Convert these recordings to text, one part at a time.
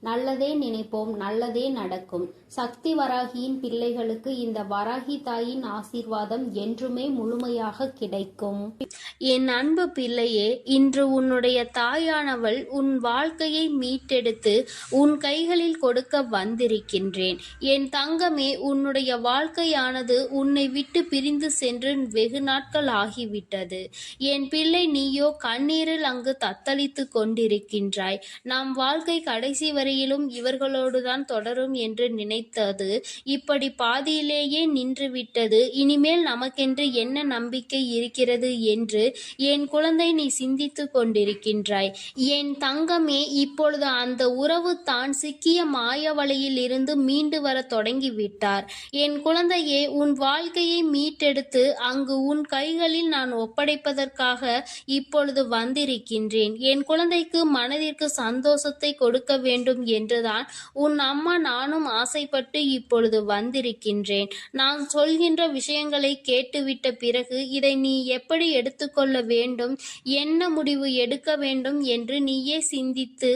நல்லதே நினைப்போம் நல்லதே நடக்கும். சக்தி வராகியின் பிள்ளைகளுக்கு இந்த வராகி தாயின் ஆசீர்வாதம் என்றுமே முழுமையாக கிடைக்கும். என் அன்பு பிள்ளையே இன்று உன்னுடைய தாயானவள் உன் வாழ்க்கையை மீட்டெடுத்து உன் கைகளில் கொடுக்க வந்திருக்கின்றேன். என் தங்கமே உன்னுடைய வாழ்க்கையானது உன்னை விட்டு பிரிந்து சென்று வெகு நாட்கள் ஆகிவிட்டது. என் பிள்ளை நீயோ கண்ணீரில் அங்கு தத்தளித்து கொண்டிருக்கின்றாய். நம் வாழ்க்கை கடைசி வரையிலும் இவர்களோடுதான் தொடரும் என்று நினைத்தது. இப்படி பாதியிலேயே நின்றுவிட்டது. இனிமேல் நமக்கென்று என்ன நம்பிக்கை இருக்கிறது என்று என் குழந்தை நீ சிந்தித்துக் கொண்டிருக்கின்றாய். என் தங்கமே இப்பொழுது அந்த உறவு தான் சிக்கிய மாயவலையில் இருந்து மீண்டு வர தொடங்கிவிட்டார். என் குழந்தையே உன் வாழ்க்கையை மீட்டெடுத்து அங்கு உன் கைகளில் நான் ஒப்படைப்பதற்காக இப்பொழுது வந்திருக்கின்றேன். என் குழந்தைக்கு மனதிற்கு சந்தோஷத்தை கொடுக்க வேண்டும் என்றுதான். உன் அம்மா நானும் ஆசைப்பட்டு இப்பொழுது வந்திருக்கின்றேன். நான் சொல்கின்ற விஷயங்களை கேட்டுவிட்ட பிறகு இதை நீ எப்படி எடுத்துக்கொள்ள வேண்டும்? என்ன முடிவு எடுக்க வேண்டும் என்று நீயே சிந்தித்து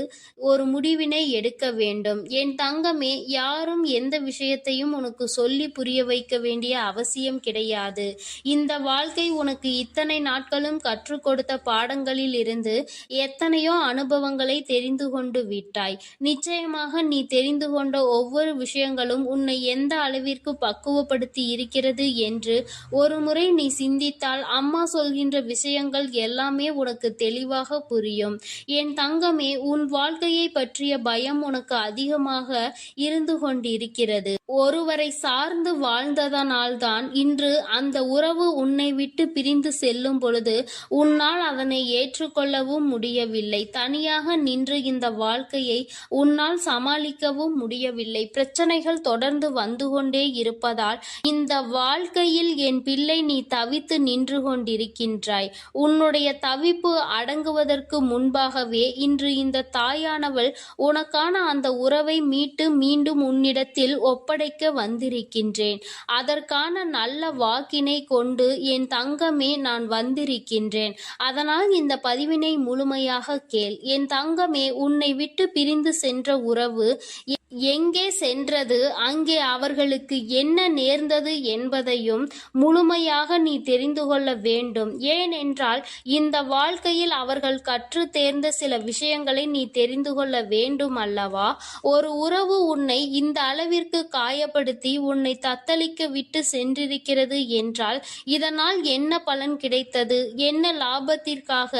ஒரு முடிவினை எடுக்க வேண்டும். என் தங்கமே யாரும் எந்த விஷயத்தையும் உனக்கு சொல்லி புரிய வைக்க வேண்டிய அவசியம் கிடையாது. இந்த வாழ்க்கை உனக்கு இத்தனை நாட்களும் கற்றுக் கொடுத்த பாடங்களில் இருந்து எத்தனையோ அனுபவங்களை தெரிந்து கொண்டு விட்டாய். நிச்சயமாக நீ தெரிந்து கொண்ட ஒவ்வொரு விஷயங்களும் உன்னை எந்த அளவிற்கு பக்குவப்படுத்தி இருக்கிறது என்று ஒரு முறை நீ சிந்தித்தால் அம்மா சொல்கின்ற விஷயங்கள் எல்லாமே உனக்கு தெளிவாக புரியும். என் தங்கமே உன் வாழ்க்கையை பற்றிய பயம் உனக்கு அதிகமாக இருந்து கொண்டிருக்கிறது. ஒருவரை சார்ந்து வாழ்ந்ததனால்தான் இன்று அந்த உறவு உன்னை விட்டு பிரிந்து செல்லும் பொழுது உன்னால் அதனை ஏற்றுக்கொள்ளவும் முடியவில்லை. தனியாக நின்று இந்த வாழ்க்கையை உன்னால் சமாளிக்கவும் முடியவில்லை. பிரச்சனைகள் தொடர்ந்து வந்து கொண்டே இருப்பதால் இந்த வாழ்க்கையில் என் பிள்ளை நீ தவித்து நின்று கொண்டிருக்கின்றாய். உன்னுடைய தவிப்பு அடங்குவதற்கு முன்பாகவே இன்று இந்த தாயானவள் உனக்கான அந்த உறவை மீட்டு மீண்டும் உன்னிடத்தில் ஒப்படைக்க வந்திருக்கின்றேன். அதற்கான நல்ல வாக்கினை கொண்டு என் தங்கமே நான் வந்திருக்கின்றேன். அதனால் இந்த பதிவினை முழுமையாக கேள். என் தங்கமே உன்னை விட்டு பிரிந்து சென்ற உறவு எங்கே சென்றது? அங்கே அவர்களுக்கு என்ன நேர்ந்தது என்பதையும் முழுமையாக நீ தெரிந்து கொள்ள வேண்டும். ஏனென்றால் இந்த வாழ்க்கையில் அவர்கள் கற்று தேர்ந்த சில விஷயங்களை நீ தெரிந்து கொள்ள வேண்டும் அல்லவா? ஒரு உறவு உன்னை இந்த அளவிற்கு காயப்படுத்தி உன்னை தத்தளிக்க விட்டு சென்றிருக்கிறது என்றால் இதனால் என்ன பலன் கிடைத்தது? என்ன லாபத்திற்காக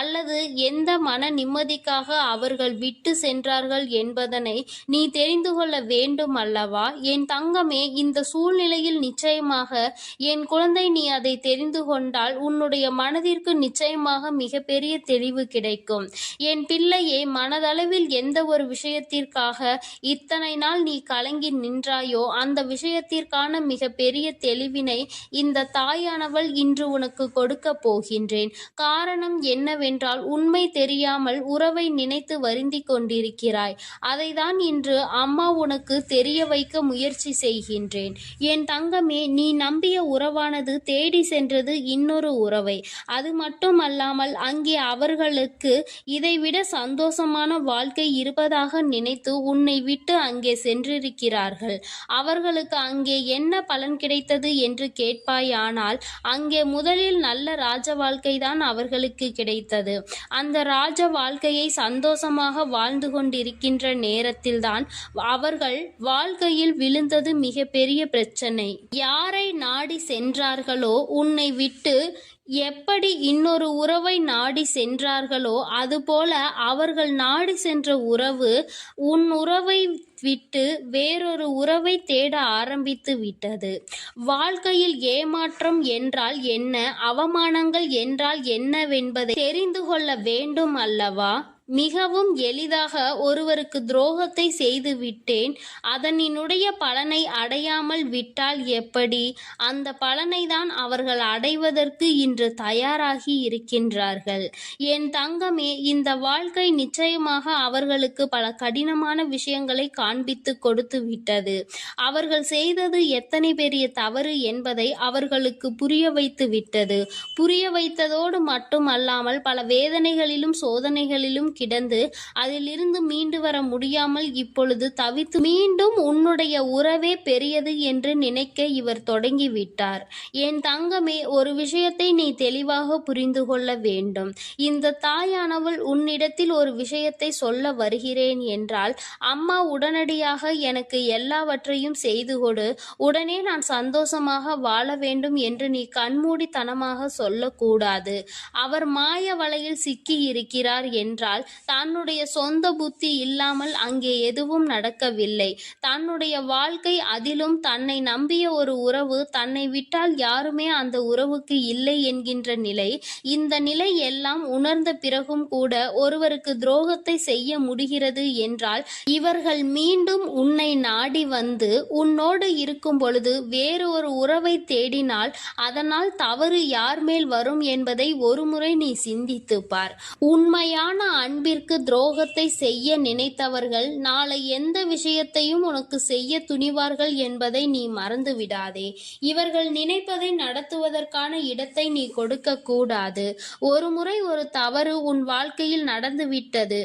அல்லது எந்த மன நிம்மதிக்காக அவர்கள் விட்டு சென்றார்கள் என்பதனை நீ தெரிந்து கொள்ள வேண்டும் அல்லவா என் தங்கமே இந்த சூழ்நிலையில் நிச்சயமாக என் குழந்தை நீ அதை தெரிந்து கொண்டால் உன்னுடைய மனதிற்கு நிச்சயமாக மிகப்பெரிய தெளிவு கிடைக்கும். என் பிள்ளையே மனதளவில் எந்த ஒரு விஷயத்திற்காக இத்தனை நாள் நீ கலங்கி நின்றாயோ அந்த விஷயத்திற்கான மிகப்பெரிய தெளிவினை இந்த தாயானவள் இன்று உனக்கு கொடுக்க போகின்றேன். காரணம் என்னவென்றால் உண்மை தெரியாமல் உறவை நினைத்து வருந்திக் கொண்டிருக்கிறாய். அதைதான் இன்று அம்மா உனக்கு தெரிய வைக்க முயற்சி செய்கின்றேன். என் தங்கமே நீ நம்பிய உறவானது தேடி சென்றது இன்னொரு உறவை. அது மட்டுமல்லாமல் அங்கே அவர்களுக்கு இதைவிட சந்தோஷமான வாழ்க்கை இருப்பதாக நினைத்து உன்னை விட்டு அங்கே சென்றிருக்கிறார்கள். அவர்களுக்கு அங்கே என்ன பலன் கிடைத்தது என்று கேட்பாயானால் அங்கே முதலில் நல்ல ராஜ வாழ்க்கை தான் அவர்களுக்கு கிடைத்தது. அந்த ராஜ வாழ்க்கையை சந்தோஷமாக வாழ்ந்து கொண்டிருக்கின்ற நேரத்தில்தான் அவர்கள் வாழ்க்கையில் விழுந்தது மிகப்பெரிய பிரச்சனை. யாரை நாடி சென்றார்களோ உன்னை விட்டு எப்படி இன்னொரு உறவை நாடி சென்றார்களோ அதுபோல அவர்கள் நாடி சென்ற உறவு உன் உறவை விட்டு வேறொரு உறவை தேட ஆரம்பித்து விட்டது. வாழ்க்கையில் ஏமாற்றம் என்றால் என்ன? அவமானங்கள் என்றால் என்னவென்பதை தெரிந்து கொள்ள வேண்டும் அல்லவா? மிகவும் எளிதாக ஒருவருக்கு துரோகத்தை செய்து விட்டேன் அதனினுடைய பலனை அடையாமல் விட்டால் எப்படி? அந்த பலனை தான் அவர்கள் அடைவதற்கு இன்று தயாராகி இருக்கின்றார்கள். என் தங்கமே இந்த வாழ்க்கை நிச்சயமாக அவர்களுக்கு பல கடினமான விஷயங்களை காண்பித்து கொடுத்து விட்டது அவர்கள் செய்தது எத்தனை பெரிய தவறு என்பதை அவர்களுக்கு புரிய வைத்து விட்டது புரிய வைத்ததோடு மட்டுமல்லாமல் பல வேதனைகளிலும் சோதனைகளிலும் கிடந்து அதிலிருந்து மீண்டு வர முடியாமல் இப்பொழுது தவித்து மீண்டும் உன்னுடைய உறவே பெரியது என்று நினைக்க இவர் தொடங்கிவிட்டார். என் தங்கமே ஒரு விஷயத்தை நீ தெளிவாக புரிந்து கொள்ள வேண்டும். இந்த தாயானவள் உன்னிடத்தில் ஒரு விஷயத்தை சொல்ல வருகிறேன் என்றால் அம்மா உடனடியாக எனக்கு எல்லாவற்றையும் செய்து கொடு. உடனே நான் சந்தோஷமாக வாழ வேண்டும் என்று நீ கண்மூடித்தனமாக சொல்லக்கூடாது. அவர் மாய வலையில் சிக்கி இருக்கிறார் என்றால் தன்னுடைய சொந்த புத்தி இல்லாமல் அங்கே எதுவும் நடக்கவில்லை. தன்னுடைய வாழ்க்கை அதிலும் தன்னை நம்பிய ஒரு உறவு தன்னை விட்டால் யாருமே அந்த உறவுக்கு இல்லை என்கின்ற நிலை. இந்த நிலை எல்லாம் உணர்ந்த பிறகும் கூட ஒருவருக்கு துரோகத்தை செய்ய முடிகிறது என்றால் இவர்கள் மீண்டும் உன்னை நாடி வந்து உன்னோடு இருக்கும் பொழுது வேறு ஒரு உறவை தேடினால் அதனால் தவறு யார் மேல் வரும் என்பதை ஒருமுறை நீ சிந்தித்து பார். உண்மையான அன்பிற்கு துரோகத்தை செய்ய நினைத்தவர்கள் நாளை எந்த விஷயத்தையும் உனக்கு செய்ய துணிவார்கள் என்பதை நீ மறந்து விடாதே. இவர்கள் நினைப்பதை நடத்துவதற்கான இடத்தை நீ கொடுக்க கூடாது. ஒருமுறை ஒரு தவறு உன் வாழ்க்கையில் நடந்துவிட்டது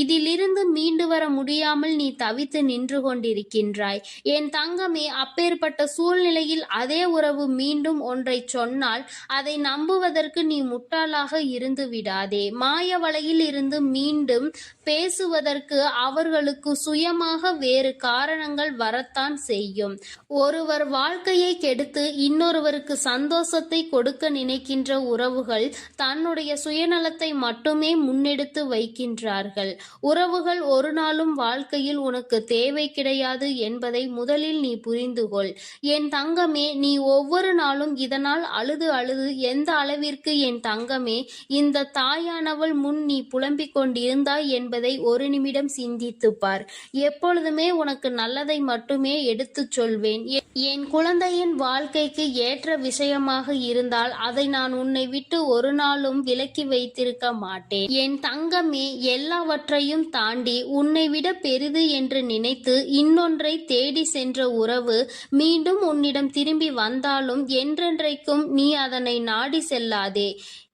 இதிலிருந்து மீண்டு வர முடியாமல் நீ தவித்து நின்று கொண்டிருக்கின்றாய். என் தங்கமே அப்பேற்பட்ட சூழ்நிலையில் அதே உறவு மீண்டும் ஒன்றை சொன்னால் அதை நம்புவதற்கு நீ முட்டாளாக இருந்து விடாதே. மாய வலையில் இருந்து மீண்டும் பேசுவதற்கு அவர்களுக்கு சுயமாக வேறு காரணங்கள் வரத்தான் செய்யும். ஒருவர் வாழ்க்கையை கெடுத்து இன்னொருவருக்கு சந்தோஷத்தை கொடுக்க நினைக்கின்ற உறவுகள் தன்னுடைய சுயநலத்தை மட்டுமே முன்னெடுத்து வைக்கின்றார்கள். உறவுகள் ஒரு நாளும் வாழ்க்கையில் உனக்கு தேவை கிடையாது என்பதை முதலில் நீ புரிந்து கொள். என் தங்கமே நீ ஒவ்வொரு நாளும் இதனால் அழுது அழுது எந்த அளவிற்கு என் தங்கமே இந்த தாயானவள் முன் நீ புலம்பிக் கொண்டிருந்தாய் என்பதை ஒரு நிமிடம் சிந்தித்து பார். எப்பொழுதுமே உனக்கு நல்லதை மட்டுமே எடுத்துச் சொல்வேன். என் குழந்தையின் வாழ்க்கைக்கு ஏற்ற விஷயமாக இருந்தால் அதை நான் உன்னை விட்டு ஒரு நாளும் விலக்கி வைத்திருக்க மாட்டேன். என் தங்கமே எல்லாவற்றையும் தாண்டி உன்னை விட பெரிது என்று நினைத்து இன்னொன்றை தேடி சென்ற உறவு மீண்டும் உன்னிடம் திரும்பி வந்தாலும் என்றென்றைக்கும் நீ அதனை நாடி செல்லாதே.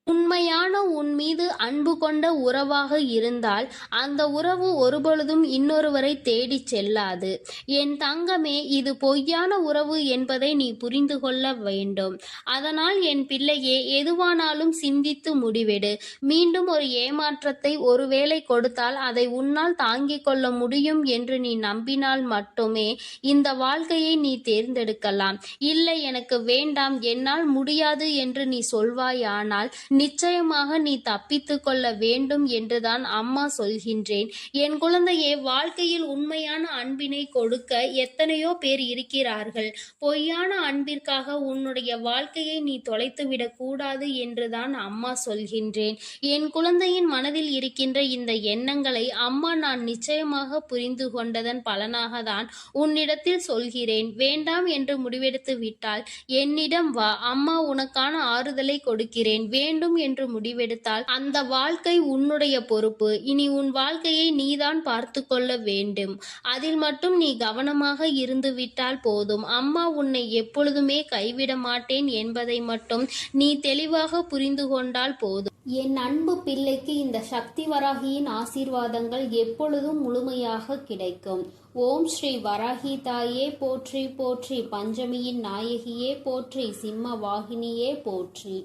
உண்மையான உன் மீது அன்பு கொண்ட உறவாக இருந்தால் அந்த உறவு ஒருபொழுதும் இன்னொருவரை தேடிச் செல்லாது. என் தங்கமே இது பொய்யான உறவு என்பதை நீ புரிந்து கொள்ள வேண்டும். அதனால் என் பிள்ளையே எதுவானாலும் சிந்தித்து முடிவெடு. மீண்டும் ஒரு ஏமாற்றத்தை ஒருவேளை கொடுத்தால் அதை உன்னால் தாங்கிக் கொள்ள முடியும் என்று நீ நம்பினால் மட்டுமே இந்த வாழ்க்கையை நீ தேர்ந்தெடுக்கலாம். இல்லை எனக்கு வேண்டாம் என்னால் முடியாது என்று நீ சொல்வாயானால் நிச்சயமாக நீ தப்பித்து கொள்ள வேண்டும் என்றுதான் அம்மா சொல்கின்றேன். என் குழந்தையே வாழ்க்கையில் உண்மையான அன்பினை கொடுக்க எத்தனையோ பேர் இருக்கிறார்கள். பொய்யான அன்பிற்காக உன்னுடைய வாழ்க்கையை நீ தொலைத்துவிடக் கூடாது என்றுதான் அம்மா சொல்கின்றேன். என் குழந்தையின் மனதில் இருக்கின்ற இந்த எண்ணங்களை அம்மா நான் நிச்சயமாக புரிந்து கொண்டதன் பலனாக தான் உன்னிடத்தில் சொல்கிறேன். வேண்டாம் என்று முடிவெடுத்து விட்டால் என்னிடம் வா அம்மா உனக்கான ஆறுதலை கொடுக்கிறேன். வேண்டும் வேண்டும் என்று முடிவெடுத்தால் அந்த வாழ்க்கை உன்னுடைய பொறுப்பு. இனி உன் வாழ்க்கையை நீதான் பார்த்து கொள்ள வேண்டும். அதில் மட்டும் நீ கவனமாக இருந்து விட்டால் போதும். அம்மா உன்னை எப்பொழுதுமே கைவிட மாட்டேன் என்பதை மட்டும் நீ தெளிவாக புரிந்து கொண்டால் போதும். என் அன்பு பிள்ளைக்கு இந்த சக்தி வராகியின் ஆசீர்வாதங்கள் எப்பொழுதும் முழுமையாக கிடைக்கும். ஓம் ஸ்ரீ வராகி தாயே போற்றி போற்றி. பஞ்சமியின் நாயகியே போற்றி. சிம்ம வாகினியே போற்றி.